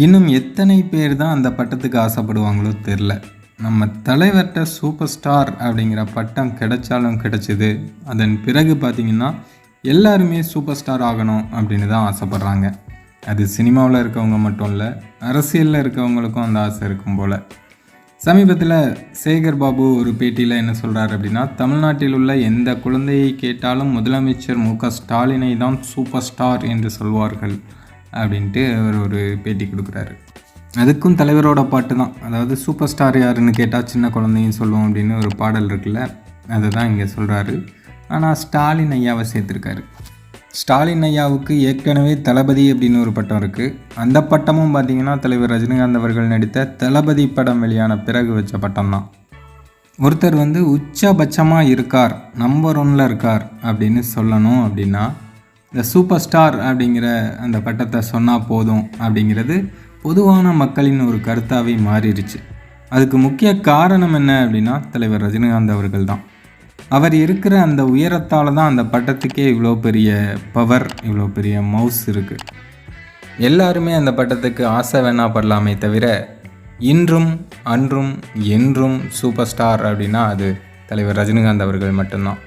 இன்னும் எத்தனை பேர் தான் அந்த பட்டத்துக்கு ஆசைப்படுவாங்களோ தெரில நம்ம தலைவர்கிட்ட சூப்பர் ஸ்டார் அப்படிங்கிற பட்டம் கிடைச்சாலும் கிடைச்சிது. அதன் பிறகு பார்த்திங்கன்னா எல்லாருமே சூப்பர் ஸ்டார் ஆகணும் அப்படின்னு தான் ஆசைப்பட்றாங்க. அது சினிமாவில் இருக்கவங்க மட்டும் இல்லை அரசியலில் இருக்கவங்களுக்கும் அந்த ஆசை இருக்கும் போல். சமீபத்தில் சேகர் பாபு ஒரு பேட்டியில் என்ன சொல்கிறார் அப்படின்னா தமிழ்நாட்டில் உள்ள எந்த குழந்தையை கேட்டாலும் முதலமைச்சர் மு க ஸ்டாலினை தான் சூப்பர் ஸ்டார் என்று சொல்வார்கள். அப்படின்ட்டு அவர் ஒரு பேட்டி கொடுக்குறாரு. அதுக்கும் தலைவரோட பாட்டு தான். அதாவது சூப்பர் ஸ்டார் யாருன்னு கேட்டால் சின்ன குழந்தையும் சொல்லுவோம் அப்படின்னு ஒரு பாடல் இருக்குல்ல அதை தான் இங்கே சொல்கிறாரு ஆனால் ஸ்டாலின் ஐயாவை சேர்த்துருக்காரு. ஸ்டாலின் ஐயாவுக்கு ஏற்கனவே தளபதி அப்படின்னு ஒரு பட்டம் இருக்குது அந்த பட்டமும் பார்த்திங்கன்னா தலைவர் ரஜினிகாந்த் அவர்கள் நடித்த தளபதி படம் வெளியான பிறகு வச்ச பட்டம் தான். ஒருத்தர் வந்து உச்சபட்சமாக இருக்கார் நம்பர் ஒன்னில் இருக்கார் அப்படின்னு சொல்லணும் அப்படின்னா இந்த சூப்பர் ஸ்டார் அப்படிங்கிற அந்த பட்டத்தை சொன்னால் போதும் அப்படிங்கிறது பொதுவான மக்களின் ஒரு கருத்தாகவே மாறிடுச்சு. அதுக்கு முக்கிய காரணம் என்ன அப்படின்னா தலைவர் ரஜினிகாந்த் அவர்கள் தான். அவர் இருக்கிற அந்த உயரத்தால் தான் அந்த பட்டத்துக்கே இவ்வளோ பெரிய பவர் இவ்வளோ பெரிய மவுஸ் இருக்குது எல்லாருமே அந்த பட்டத்துக்கு ஆசை வேணா படலாமே தவிர இன்றும் அன்றும் என்றும் சூப்பர் ஸ்டார் அப்படின்னா அது தலைவர் ரஜினிகாந்த் அவர்கள் மட்டும்தான்.